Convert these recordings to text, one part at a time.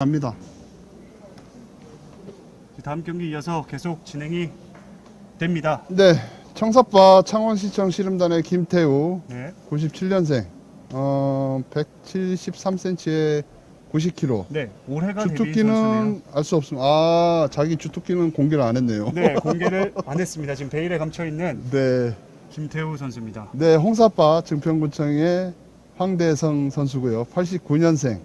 갑니다. 다음 경기 이어서 계속 진행이 됩니다. 네, 청사파 창원시청 씨름단의 김태우, 네, 97년생, 어, 173cm에 90kg. 네 올해가. 주특기는 알 수 없습니다. 아, 자기 주특기는 공개를 안 했네요. 네 공개를 안 했습니다. 지금 베일에 감춰 있는 네, 김태우 선수입니다. 네, 홍사파 증평구청의 황대성 선수고요. 89년생,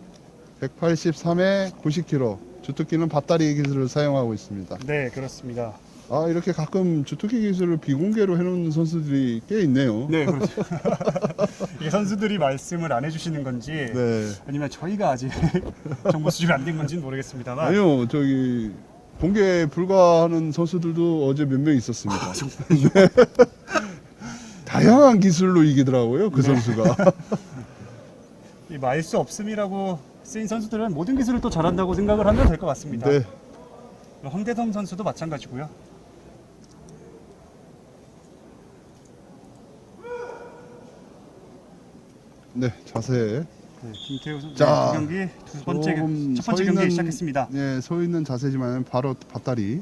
183에 90kg. 주특기는 밭다리 기술을 사용하고 있습니다. 네 그렇습니다. 아, 이렇게 가끔 주특기 기술을 비공개로 해놓는 선수들이 꽤 있네요. 네 그렇죠. 이게 선수들이 말씀을 안 해주시는 건지 네. 아니면 저희가 아직 정보 수집이 안 된 건지는 모르겠습니다만 아니요, 저기 공개 불가하는 선수들도 어제 몇 명 있었습니다. 아, 네. 다양한 기술로 이기더라고요, 그 네. 선수가. 이 말 수 없음이라고 쓰인 선수들은 모든 기술을 또 잘한다고 생각을 하면 될 것 같습니다. 네, 황대성 선수도 마찬가지고요. 네, 자세. 네, 김태우 선수 자, 두 경기 두 번째 조금 첫 번째 서 경기 있는- 시작했습니다. 네, 서 있는 자세지만 바로 밭다리.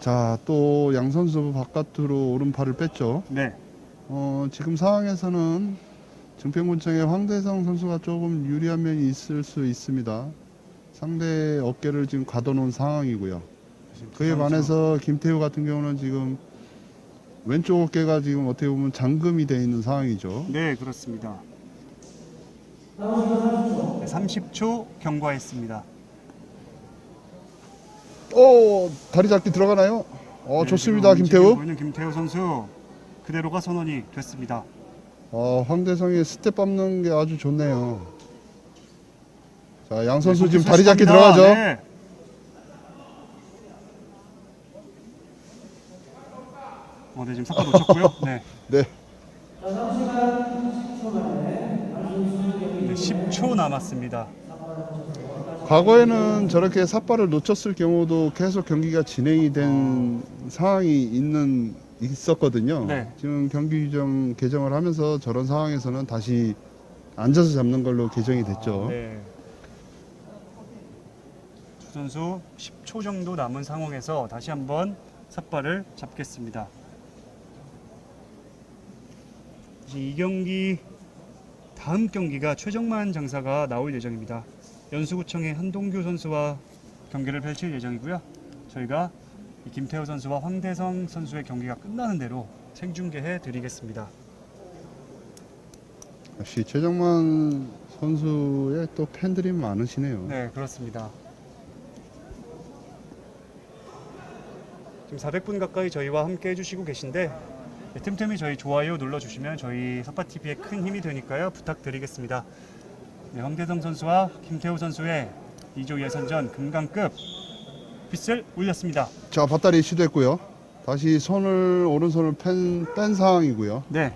자, 또 양 선수 바깥으로 오른팔을 뺐죠. 네, 어, 지금 상황에서는 증평군청의 황대성 선수가 조금 유리한 면이 있을 수 있습니다. 상대 어깨를 지금 가둬놓은 상황이고요. 그에. 반해서 김태우 같은 경우는 지금 왼쪽 어깨가 지금 어떻게 보면 잠금이 돼 있는 상황이죠. 네 그렇습니다. 네, 30초 경과했습니다. 오 다리 잡기 들어가나요? 어 네, 좋습니다 지금 김태우. 김태우 선수 그대로가 선언이 됐습니다. 어 황대성이 스텝 밟는 게 아주 좋네요. 자 양 선수 네, 지금 선수 다리 잡기. 들어가죠. 네. 어, 네 지금 삭발 놓쳤고요. 네. 네. 네, 10초 남았습니다. 과거에는 저렇게 삿발을 놓쳤을 경우도 계속 경기가 진행이 된 상황이 있는 있었거든요. 네. 지금 경기 규정 개정을 하면서 저런 상황에서는 다시 앉아서 잡는 걸로 개정이 됐죠. 네. 두 선수 10초 정도 남은 상황에서 다시 한번 삿발을 잡겠습니다. 이제 이 경기 다음 경기가 최정만 장사가 나올 예정입니다. 연수구청의 한동규 선수와 경기를 펼칠 예정이고요. 저희가 이 김태호 선수와 황대성 선수의 경기가 끝나는 대로 생중계해 드리겠습니다. 역시 최정만 선수의 또 팬들이 많으시네요. 네, 그렇습니다. 지금 400분 가까이 저희와 함께 해주시고 계신데 네, 틈틈이 저희 좋아요 눌러주시면 저희 사파TV에 큰 힘이 되니까요. 부탁드리겠습니다. 네, 황대성 선수와 김태우 선수의 2조 예선전 금강급 빗을 올렸습니다. 자, 밧다리 시도했고요. 다시 손을 오른손을 뺀, 뺀 상황이고요. 네.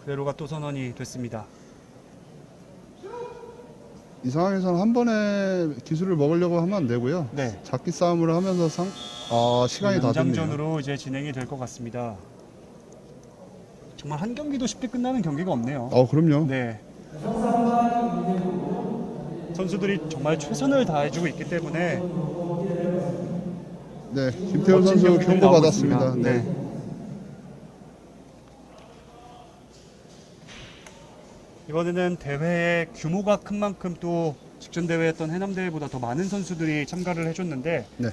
그대로가 또 선언이 됐습니다. 이 상황에서는 한 번에 기술을 먹으려고 하면 안 되고요. 네. 잡기 싸움을 하면서 상, 아, 시간이 다 됐네요. 연장전으로 이제 진행이 될 것 같습니다. 정말 한 경기도 쉽게 끝나는 경기가 없네요. 어, 그럼요. 네. 선수들이 정말 최선을 다해주고 있기 때문에 네, 김태훈 선수 경고 받았습니다. 네. 네. 이번에는 대회의 규모가 큰 만큼 또 직전 대회했던 해남 대회보다 더 많은 선수들이 참가를 해줬는데 네.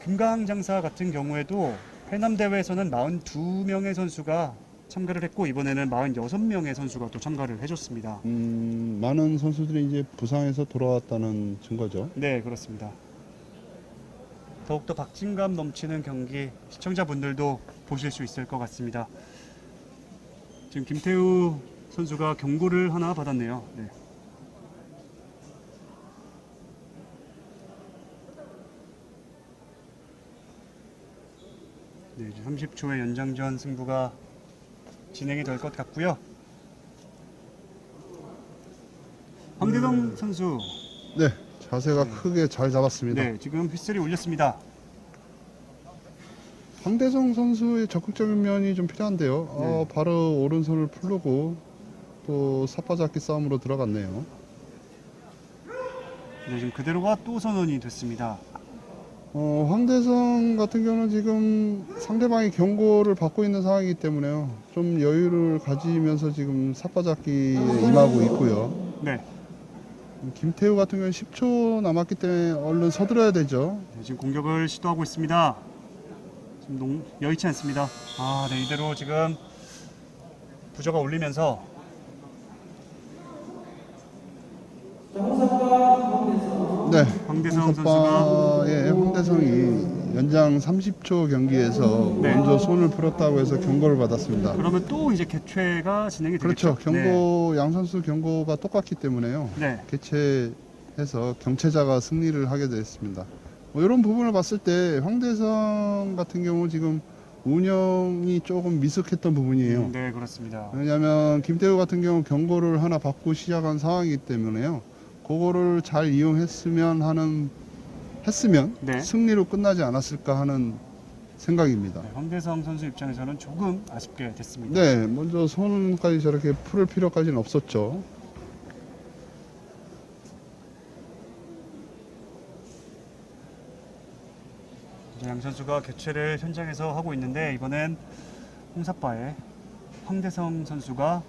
금강 장사 같은 경우에도 해남 대회에서는 42명의 선수가 참가를 했고 이번에는 46명의 선수가 또 참가를 해줬습니다. 음, 많은 선수들이 이제 부상에서 돌아왔다는 증거죠. 네, 그렇습니다. 더욱더 박진감 넘치는 경기 시청자분들도 보실 수 있을 것 같습니다. 지금 김태우 선수가 경고를 하나 받았네요. 네. 네, 이제 30초의 연장전 승부가 진행이 될 것 같고요. 황대동 선수 네, 자세가 크게 잘 잡았습니다. 네, 지금 휘슬이 올렸습니다. 황대성 선수의 적극적인 면이 좀 필요한데요. 어, 바로 오른손을 풀르고 또 삿바잡기 싸움으로 들어갔네요. 네, 지금 그대로가 또 선언이 됐습니다. 어, 황대성 같은 경우는 지금 상대방이 경고를 받고 있는 상황이기 때문에요. 좀 여유를 가지면서 지금 삿바잡기에 임하고 있고요. 네, 김태우 같은 경우는 10초 남았기 때문에 얼른 서둘러야 되죠. 네, 지금 공격을 시도하고 있습니다. 지금 농, 여의치 않습니다. 아, 네, 이대로 지금 부저가 울리면서 네. 황대성 선수가 홍사빠의 황대성이 연장 30초 경기에서 네. 먼저 손을 풀었다고 해서 경고를 받았습니다. 그러면 또 이제 개최가 진행이 그렇죠. 되겠죠. 경고 양 선수 경고가 똑같기 때문에요. 네. 개최해서 경체자가 승리를 하게 됐습니다. 뭐 이런 부분을 봤을 때 황대성 같은 경우 지금 운영이 조금 미숙했던 부분이에요. 네, 네, 그렇습니다. 왜냐하면 김태우 같은 경우 경고를 하나 받고 시작한 상황이기 때문에요. 그거를 잘 이용했으면 하는 했으면 네. 승리로 끝나지 않았을까 하는 생각입니다. 네, 황대성 선수 입장에서는 조금 아쉽게 됐습니다. 네, 먼저 손까지 저렇게 풀을 필요까지는 없었죠. 이제 양 선수가 교체를 현장에서 하고 있는데 이번엔 홍사빠의 황대성 선수가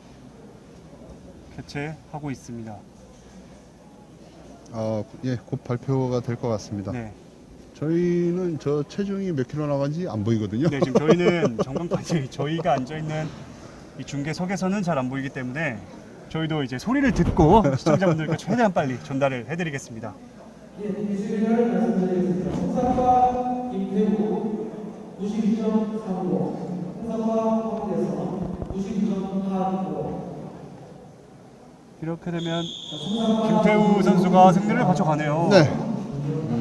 교체하고 있습니다. 아, 예, 곧 발표가 될 것 같습니다. 네. 저희는 저 체중이 몇 킬로 나간지 안 보이거든요. 네, 지금 저희는 전광판이 저희가 앉아 있는 이 중계석에서는 잘 안 보이기 때문에 저희도 이제 소리를 듣고 시청자분들께 최대한 빨리 전달을 해드리겠습니다. 이렇게 되면 김태우 선수가 승리를 가져가네요. 네,